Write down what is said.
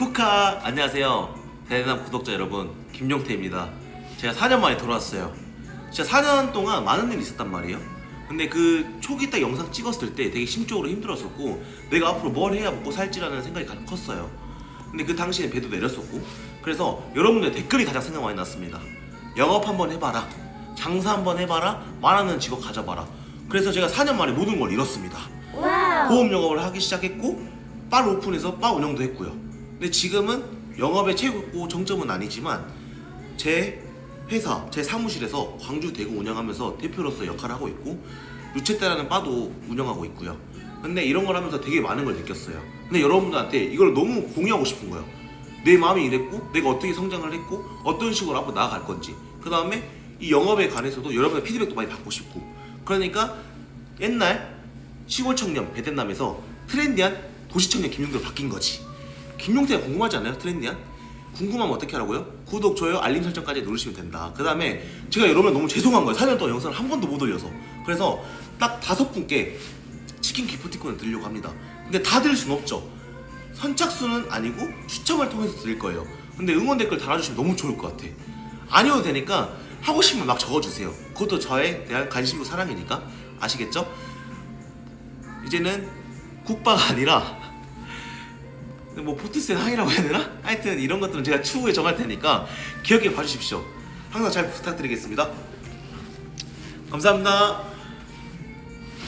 쿠카 안녕하세요. 대남 구독자 여러분 김용태입니다. 제가 4년 만에 돌아왔어요. 진짜 4년 동안 많은 일이 있었단 말이에요. 근데 그 초기 딱 영상 찍었을 때 되게 심적으로 힘들었었고 내가 앞으로 뭘 해야 먹고 살지라는 생각이 가장 컸어요. 근데 그 당시에 배도 내렸었고 그래서 여러분들 댓글이 가장 생각 많이 났습니다. 영업 한번 해봐라. 장사 한번 해봐라. 말하는 직업 가져봐라. 그래서 제가 4년 만에 모든 걸 잃었습니다. 보험 영업을 하기 시작했고 바를 오픈해서 바 운영도 했고요. 근데 지금은 영업의 최고 정점은 아니지만 제 회사, 제 사무실에서 광주 대구 운영하면서 대표로서 역할을 하고 있고 루체떼라는 바도 운영하고 있고요. 근데 이런 걸 하면서 되게 많은 걸 느꼈어요. 근데 여러분들한테 이걸 너무 공유하고 싶은 거예요. 내 마음이 이랬고 내가 어떻게 성장을 했고 어떤 식으로 앞으로 나아갈 건지 그 다음에 이 영업에 관해서도 여러분의 피드백도 많이 받고 싶고 그러니까 옛날 시골 청년 베트남에서 트렌디한 도시 청년 김용태로 바뀐 거지. 김용태가 궁금하지 않나요? 트렌디한? 궁금하면 어떻게 하라고요? 구독, 좋아요, 알림 설정까지 누르시면 된다. 그 다음에 제가 여러분 너무 죄송한 거예요. 4년 동안 영상을 한 번도 못 올려서. 그래서 딱 다섯 분께 치킨 기프티콘을 드리려고 합니다. 근데 다 드릴 수는 없죠. 선착순은 아니고 추첨을 통해서 드릴 거예요. 근데 응원 댓글 달아주시면 너무 좋을 것 같아. 아니어도 되니까 하고 싶으면 막 적어주세요. 그것도 저에 대한 관심이고 사랑이니까 아시겠죠? 이제는 국바가 아니라 뭐 포트셋 하이라고 해야 되나? 하여튼 이런 것들은 제가 추후에 정할 테니까 기억해 봐주십시오. 항상 잘 부탁드리겠습니다. 감사합니다.